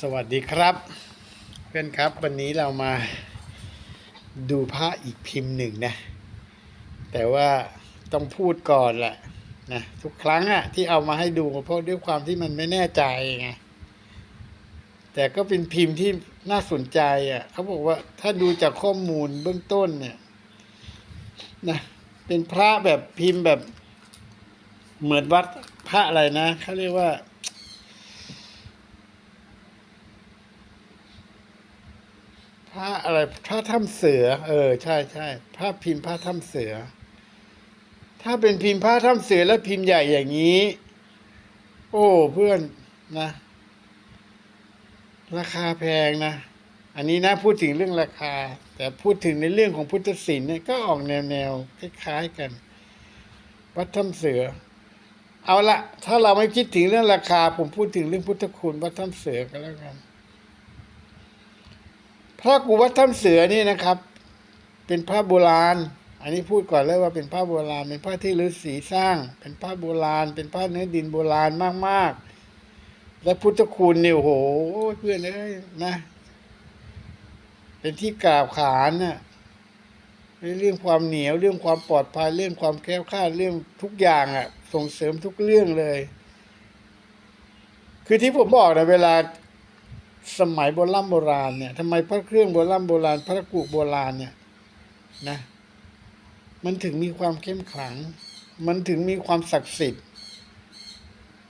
สวัสดีครับ เพื่อนครับวันนี้เรามาดูพระอีกพิมพ์หนึ่งนะ แต่ว่าต้องพูดก่อนแหละนะทุกครั้งอะที่เอามาให้ดูเพราะด้วยความที่มันไม่แน่ใจไงแต่ก็เป็นพิมพ์ที่น่าสนใจอะเขาบอกว่าถ้าดูจากข้อมูลเบื้องต้นเนี่ยนะเป็นพระแบบพิมพ์แบบเหมือนวัดพระอะไรนะเขาเรียกว่า พระ อะไรพระถ้ำเสือ เออ ใช่ใช่พระพิมพ์พระถ้ำเสือ ถ้าเป็นพิมพ์พระถ้ำเสือแล้วพิมพ์ใหญ่อย่างนี้ โอ้เพื่อนนะ ราคาแพงนะ อันนี้นะพูดถึงเรื่องราคา แต่พูดถึงในเรื่องของพุทธศิลป์เนี่ยก็ออกแนวแนวๆคล้ายๆกันวัดถ้ำเสือ เอาละถ้าเราไม่คิดถึงเรื่องราคา ผมพูดถึงเรื่องพุทธคุณวัดถ้ำเสือก็แล้วกัน พระกูวัดถ้ำเสือนี่นะครับ เป็นพระโบราณ อันนี้พูดก่อนเลยว่าเป็นพระโบราณ เป็นพระที่ฤาษีสร้าง เป็นพระโบราณ เป็นพระเนื้อดินโบราณมากๆ และพุทธคุณเนี่ยโหเพื่อนเอ้ยนะ เป็นที่กราบขานน่ะเรื่องความเหนียวเรื่องความปลอดภัยเรื่องความแคล้วคลาดเรื่องทุกอย่างอะ ส่งเสริมทุกเรื่องเลย คือที่ผมบอกนะเวลา สมัยโบราณโบราณเนี่ยทำไมพระเครื่องโบราณโบราณ พระกุโบราณเนี่ยนะมันถึงมีความเข้มขลัง มันถึงมีความศักดิ์สิทธิ์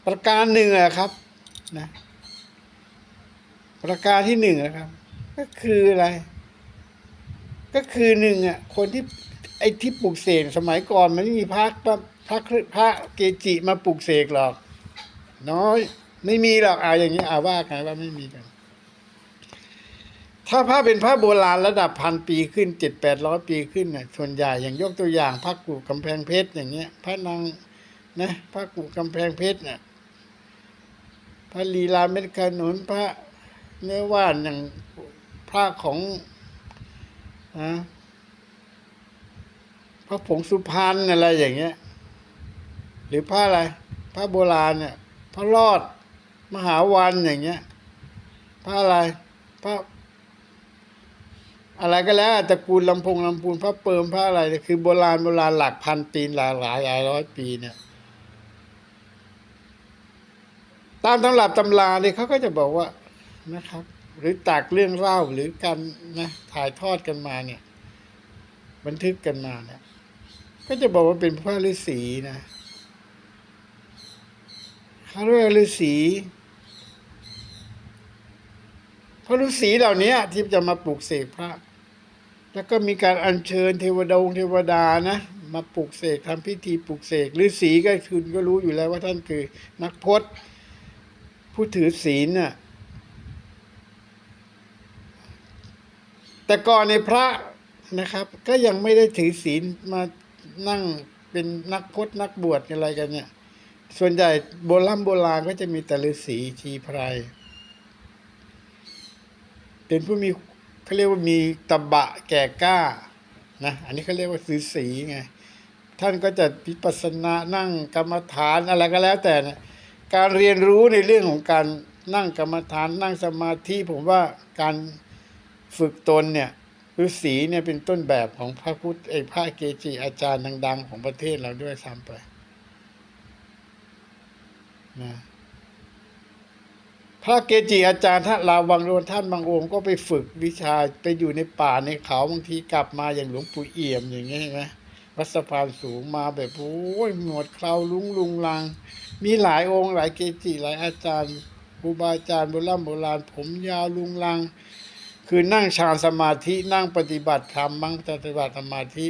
ประการหนึ่งอะครับนะประการที่หนึ่งนะครับ ก็คืออะไร ก็คือหนึ่งอะคนที่ไอ้ที่ปลูกเสกสมัยก่อนมันไม่มีพระพระพระพระเกจิมาปลูกเสกหรอก น้อย ไม่มีหรอกอ่าอย่างนี้อาว่ากันว่าไม่มีกัน ถ้าพระเป็นพระโบราณระดับพันปีขึ้นเจ็ดแปดร้อยปีขึ้นน่ะส่วนใหญ่อย่างยกตัวอย่างพระกู่กำแพงเพชรอย่างเงี้ยพระนางนะพระกู่กำแพงเพชรเนี่ยพระลีลาเม็ดขนุนพระเนื้อว่านอย่างพระของนะพระผงสุพรรณอะไรอย่างเงี้ย หรือพระอะไรพระโบราณเนี่ยพระรอดมหาวันอย่างเงี้ยพระอะไรพระ อะไรก็แล้วตระกูลลำพงลำพูนพระเปิมพระอะไรเนี่ยคือโบราณโบราณหลักพันปีหลายหลายหลายร้อยปีเนี่ยตามตำรับตำราเนี่ยเขาก็จะบอกว่านะครับ หรือตากเรื่องเล่าหรือการนะถ่ายทอดกันมาเนี่ย บันทึกกันมาเนี่ยก็จะบอกว่าเป็นพระฤาษีนะเขาเรียกฤาษี พระฤาษีเหล่านี้ที่จะมาปลูกเสกพระ แล้วก็มีการอัญเชิญเทวดาองเทวดานะมาปลูกเสกทำพิธีปลูกเสกฤาษีก็คือก็รู้อยู่แล้วว่าท่านคือนักพจน์ ผู้ถือศีลน่ะแต่ก่อนในพระนะครับ ก็ยังไม่ได้ถือศีลมานั่งเป็นนักพจน์นักบวชอะไรกันเนี่ย ส่วนใหญ่โบราณโบราณก็จะมีแต่ฤาษีชีไพร เป็นผู้มีเขาเรียกว่ามีตบะแก่กล้านะอันนี้เขาเรียกว่าฤาษีไงท่านก็จะพิปัสสนานั่งกรรมฐานอะไรก็แล้วแต่นะการเรียนรู้ในเรื่องของการนั่งกรรมฐานนั่งสมาธิผมว่าการฝึกตนเนี่ยฤาษีเนี่ยเป็นต้นแบบของพระพุทธเอกพระเกจิอาจารย์ดัง ๆ ของประเทศเราด้วยซ้ำไปนะ พระเกจิอาจารย์ท่านลาวังโรนท่านบางองค์ก็ไปฝึกวิชาไปอยู่ในป่าในเขาบางทีกลับมาอย่างหลวงปู่เอี่ยมอย่างเงี้ยเห็นไหมวัดสะพานสูงมาแบบโอ้ยหนวดเคราลุงลุงลัง มีหลายองค์หลายเกจิหลายอาจารย์ครูบาอาจารย์โบราณโบราณผมยาวลุงลัง คือนั่งฌานสมาธินั่งปฏิบัติธรรมบ้างปฏิบัติสมาธิ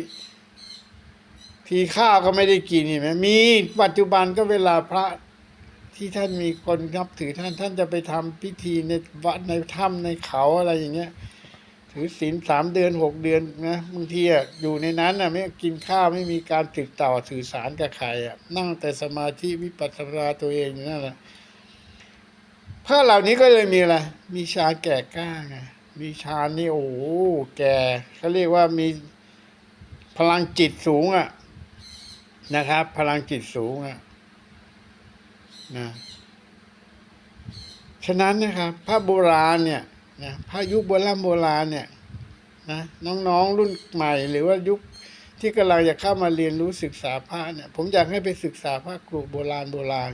ทีข้าวก็ไม่ได้กินเห็นไหมมีปัจจุบันก็เวลาพระ ที่ท่านมีคนนับถือท่านท่านจะไปทำพิธีในวัดในถ้ำในเขาอะไรอย่างเงี้ย ถือศีลสามเดือนหกเดือนนะบางทีอะอยู่ในนั้นอะไม่กินข้าวไม่มีการติดต่อสื่อสารกับใครอะนั่งแต่สมาธิวิปัสสนาตัวเองอยู่นั่นแหละพระเหล่านี้ก็เลยมีอะไรมีฌาแก่กล้าไงมีฌานนี่โอ้โหแก่เขาเรียกว่ามีพลังจิตสูงอะนะครับ พลังจิตสูงอะ นะฉะนั้นนะครับพระโบราณเนี่ยนะพระยุคโบราณโบราณเนี่ยนะน้องๆรุ่นใหม่ หรือว่ายุคที่กำลังจะเข้ามาเรียนรู้ศึกษาพระเนี่ย ผมอยากให้ไปศึกษาพระกรุโบราณโบราณ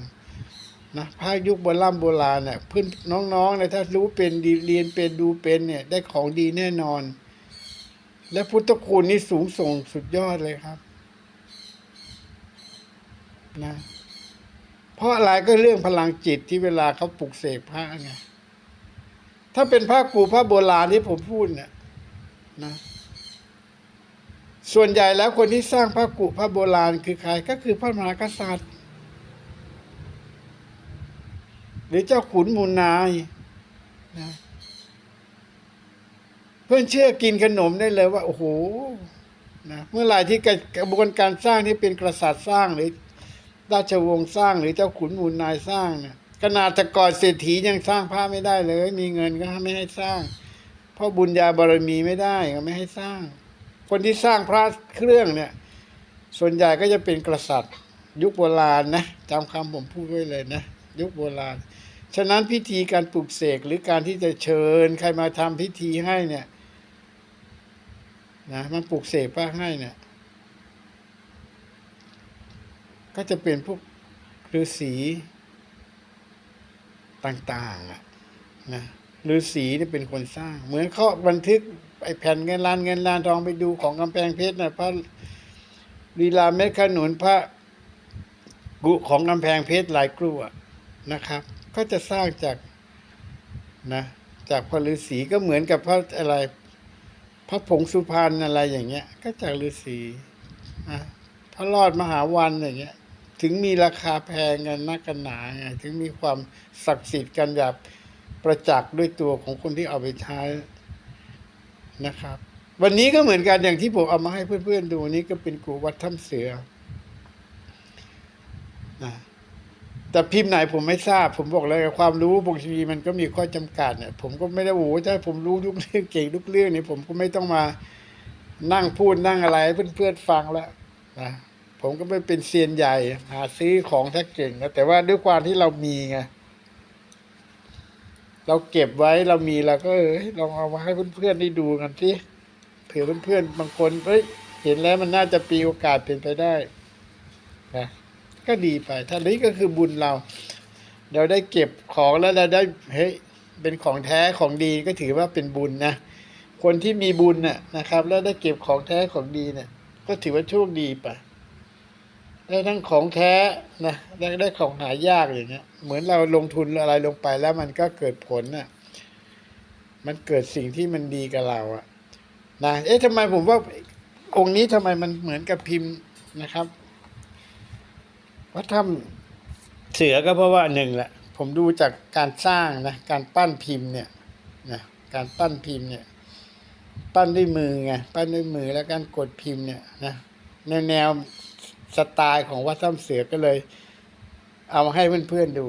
นะพระยุคโบราณโบราณเนี่ยเพื่อนน้องๆเนี่ยถ้ารู้เป็นดีเรียนเป็นดูเป็นเนี่ย ได้ของดีแน่นอน และพุทธคุณนี่สูงส่งสุดยอดเลยครับ นะ เพราะอะไรก็เรื่องพลังจิตที่เวลาเขาปลุกเสกพระไงถ้าเป็นพระกูพระโบราณที่ผมพูดเนี่ยนะส่วนใหญ่แล้วคนที่สร้างพระกุพระโบราณคือใครก็คือพระมหากษัตริย์ หรือเจ้าขุนมูลนายนะเพื่อนเชื่อกินขนมได้เลยว่า โอ้โหนะเมื่อไหร่ที่กระบวนการสร้างที่เป็นกษัตริย์สร้างหรือ ราชวงศ์สร้างหรือเจ้าขุนมูลนายสร้างเนี่ยขนาดแต่ก่อนเศรษฐียังสร้างพระไม่ได้เลย มีเงินก็ไม่ให้สร้าง เพราะบุญญาบารมีไม่ได้ก็ไม่ให้สร้าง คนที่สร้างพระเครื่องเนี่ย ส่วนใหญ่ก็จะเป็นกษัตริย์ ยุคโบราณนะจำคำผมพูดไว้เลยนะยุคโบราณ ฉะนั้นพิธีการปลุกเสกหรือการที่จะเชิญใครมาทำพิธีให้เนี่ยนะมันปลุกเสกพระให้เนี่ย ก็จะเป็นพวกฤาษีต่างๆอะนะฤาษีนี่เป็นคนสร้าง เหมือนเขาบันทึกไอ้แผ่นเงินล้านเงินล้านทองไปดูของกำแพงเพชรนะพระลีลาเม็ดขนุนพระกุของกำแพงเพชรหลายกลัวนะครับ ก็จะสร้างจากนะจากพระฤาษีก็เหมือนกับพระอะไร พระผงสุพรรณอะไรอย่างเงี้ย ก็จากฤาษีนะพระรอดมหาวันอย่างเงี้ย ถึงมีราคาแพงกันนักกันหนาไงถึงมีความศักดิ์สิทธิ์กันแบบประจักษ์ด้วยตัวของคนที่เอาไปใช้นะครับ วันนี้ก็เหมือนกันอย่างที่ผมเอามาให้เพื่อนๆดูนี่ก็เป็นกูวัดถ้ำเสือนะแต่พิมพ์ไหนผมไม่ทราบ ผมบอกเลยความรู้บางทีมันก็มีข้อจำกัดเนี่ยผมก็ไม่ได้โอ้โหถ้าผมรู้ทุกเรื่องเก่งทุกเรื่องเนี่ยผมก็ไม่ต้องมานั่งพูดนั่งอะไรเพื่อนๆฟังแล้วนะ ผมก็ไม่เป็นเซียนใหญ่ หาซื้อของถ้เก่งนะแต่ว่าด้วยความที่เรามีไงเราเก็บไว้เรามีเราก็เออลองเอามาให้เพื่อนๆได้ดูกันสิเผื่อเพื่อนๆบางคนเฮ้ยเห็นแล้วมันน่าจะปีโอกาสเป็นไปได้นะก็ดีไปท่านี้ก็คือบุญเรา เราได้เก็บของแล้วเราได้เฮ้ยเป็นของแท้ของดีก็ถือว่าเป็นบุญนะคนที่มีบุญน่ะนะครับ แล้วได้เก็บของแท้ของดีเนี่ยก็ถือว่าโชคดีไป ได้ทั้งของแท้นะได้ได้ของหายากอย่างเงี้ย เหมือนเราลงทุนอะไรลงไปแล้วมันก็เกิดผลน่ะ มันเกิดสิ่งที่มันดีกับเราอะนะเอ๊ะทำไมผมว่าองค์นี้ทำไมมันเหมือนกับพิมพ์นะครับวัดถ้ำเสือก็เพราะว่าหนึ่งแหละผมดูจากการสร้างนะการปั้นพิมพ์เนี่ยนะการปั้นพิมพ์เนี่ย ปั้นด้วยมือไงปั้นด้วยมือแล้วการกดพิมพ์เนี่ยนะแนวแนว สไตล์ของวัดถ้ำเสือก็เลย เอามาให้เพื่อนๆดู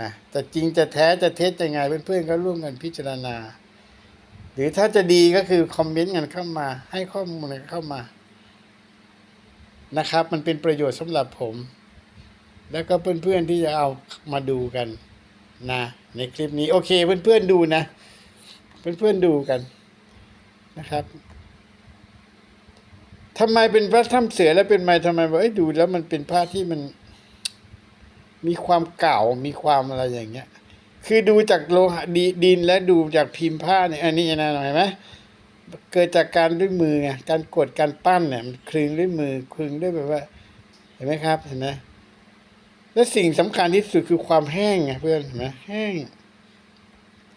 นะแต่จริงจะแท้จะเท็จยังไงเพื่อนๆก็ร่วมกันพิจารณา หรือถ้าจะดีก็คือคอมเมนต์กันเข้ามา ให้ข้อมูลกันเข้ามา นะครับ มันเป็นประโยชน์สำหรับผม แล้วก็เพื่อนๆที่จะเอามาดูกันนะในคลิปนี้โอเคเพื่อนๆดูนะ เพื่อนๆดูกันนะครับ ทำไมเป็นพระถ้ำเสือแล้วเป็นไมทำไมว่าเอ้ยดูแล้วมันเป็นพระที่มัน มีความเก่ามีความอะไรอย่างเงี้ย คือดูจากโลหะดดินและดูจากพิมพ์ผ้าเนี่ยอันนี้นะเห็นไหมเกิดจากการด้วยมือไงการกดการปั้นเนี่ยมันคลึงด้วยมือคลึงด้วยแบบว่า เห็นไหมครับเห็นไหมและสิ่งสำคัญที่สุดคือความแห้งไงเพื่อนเห็นไหมแห้ง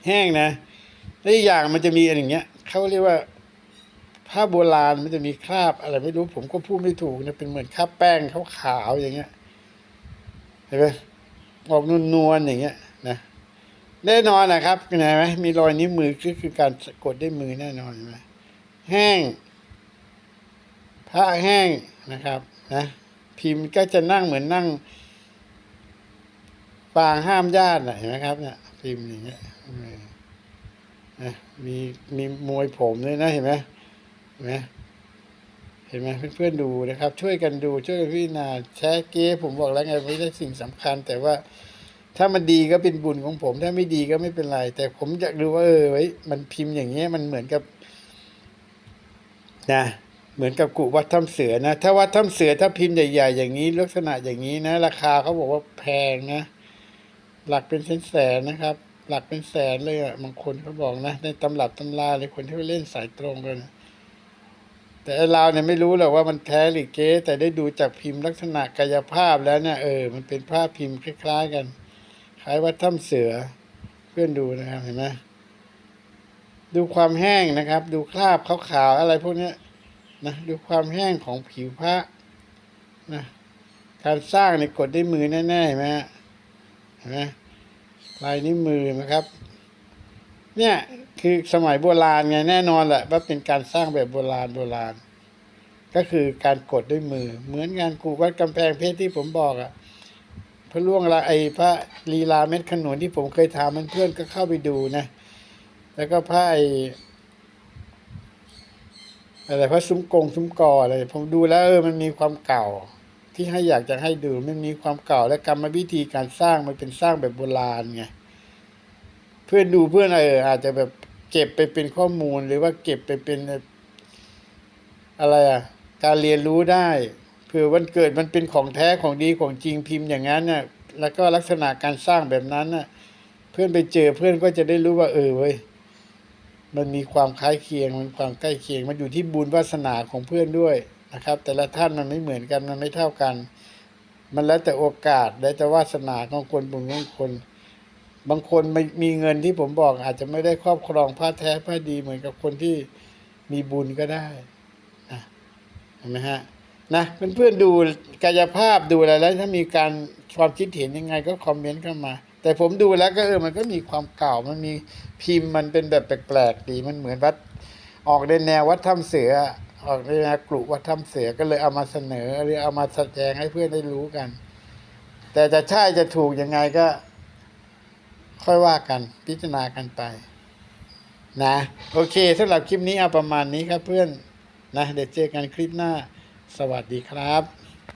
แห้งนะและอีกอย่างมันจะมีอะไรอย่างเงี้ยเขาเรียกว่า ผ้าโบราณมันจะมีคราบอะไรไม่รู้ผมก็พูดไม่ถูกนะเป็นเหมือนคราบแป้งขาวๆอย่างเงี้ยเห็นไหมออกนวลๆอย่างเงี้ยนะแน่นอนนะครับเห็นไหมมีรอยนิ้วมือก็คือการสะกดด้วยมือแน่นอนเห็นไหมแห้งผ้าแห้งนะครับนะพิมพ์ก็จะนั่งเหมือนนั่งฟางห้ามญาตินะเห็นไหมครับเนี่ยพิมพ์อย่างเงี้ยนะมีมีมวยผมด้วยนะเห็นไหม ห็นไหมเห็นไหมเพื่อนๆดูนะครับ ช่วยกันดูช่วยกันพิจารณาแชร์เก้ผมบอกแล้วไงไม่ได้สิ่งสำคัญ แต่ว่าถ้ามันดีก็เป็นบุญของผม ถ้าไม่ดีก็ไม่เป็นไร แต่ผมอยากดูว่าเออไว้มันพิมพ์อย่างเงี้ยมันเหมือนกับนะเหมือนกับกุวัดถ้ำเสือนะถ้าวัดถ้ำเสือถ้าพิมพ์ใหญ่ ๆ อย่างนี้ ลักษณะอย่างนี้นะ ราคาเขาบอกว่าแพงนะ หลักเป็นแสนๆนะครับ หลักเป็นแสนเลยอะบางคนเขาบอกนะในตำรับตำราเลยคนที่เล่นสายตรงกันนะ แต่ไอ้เราเนี่ยไม่รู้หรอกว่ามันแท้หรือเก๊แต่ได้ดูจากพิมพ์ลักษณะกายภาพแล้วเนี่ยเออมันเป็นภาพพิมพ์คล้ายๆกัน คล้ายวัดถ้ำเสือ เพื่อนดูนะครับเห็นไหมดูความแห้งนะครับ ดูคราบขาวๆอะไรพวกนี้นะดูความแห้งของผิวพระนะการสร้างในยกดด้วยมือแน่ๆเห็นไหมเห็นไหมลายนิ้วมือนะครับ เนี่ย คือสมัยโบราณไงแน่นอนแหละว่าเป็นการสร้างแบบโบราณโบราณ ก็คือการกดด้วยมือ เหมือนงานกูวัดกำแพงเพชรที่ผมบอกอะพระล่วงละไอพระลีลาเม็ดขนุนที่ผมเคยทำมันเพื่อนก็เข้าไปดูนะ แล้วก็พระไออะไรพระซุ้มกงซุ้มกออะไรผมดูแล้วเออมันมีความเก่า ที่ให้อยากจะให้ดูมันมีความเก่าและกรรมวิธีการสร้างมันเป็นสร้างแบบโบราณไงเพื่อนดูเพื่อนเอออาจจะแบบ เก็บไปเป็นข้อมูลหรือว่าเก็บไปเป็นอะไรอะ การเรียนรู้ได้เผื่อวันเกิดมันเป็นของแท้ของดีของจริงพิมพ์อย่างนั้นน่ะแล้วก็ลักษณะการสร้างแบบนั้นน่ะ เพื่อนไปเจอเพื่อนก็จะได้รู้ว่า เออเว้ยมันมีความคล้ายเคียงมันความใกล้เคียง มันอยู่ที่บุญวาสนาของเพื่อนด้วยนะครับ แต่ละท่านมันไม่เหมือนกันมันไม่เท่ากัน มันแล้วแต่โอกาสแล้วแต่วาสนาของคนบุญของคน บางคนไม่มีเงินที่ผมบอก อาจจะไม่ได้ครอบครองผ้าแท้ผ้าดีเหมือนกับคนที่มีบุญก็ได้นะเห็นไหมฮะนะเพื่อนๆดูกายภาพดูอะไรแล้วถ้ามีการความคิดเห็นยังไงก็คอมเมนต์เข้ามา แต่ผมดูแล้วก็เออมันก็มีความเก่ามันมีพิมพ์มันเป็นแบบแปลกๆดีมันเหมือนวัดออกในแนววัดถ้ำเสือออกในแนวกลุ่วัดถ้ำเสือก็เลยเอามาเสนอหรือเอามาแสดงให้เพื่อนได้รู้กัน แต่จะใช่จะถูกยังไงก็ ค่อยว่ากันพิจารณากันไป นะ โอเคสำหรับคลิปนี้เอาประมาณนี้ครับเพื่อนนะเดี๋ยวเจอกันคลิปหน้า สวัสดีครับ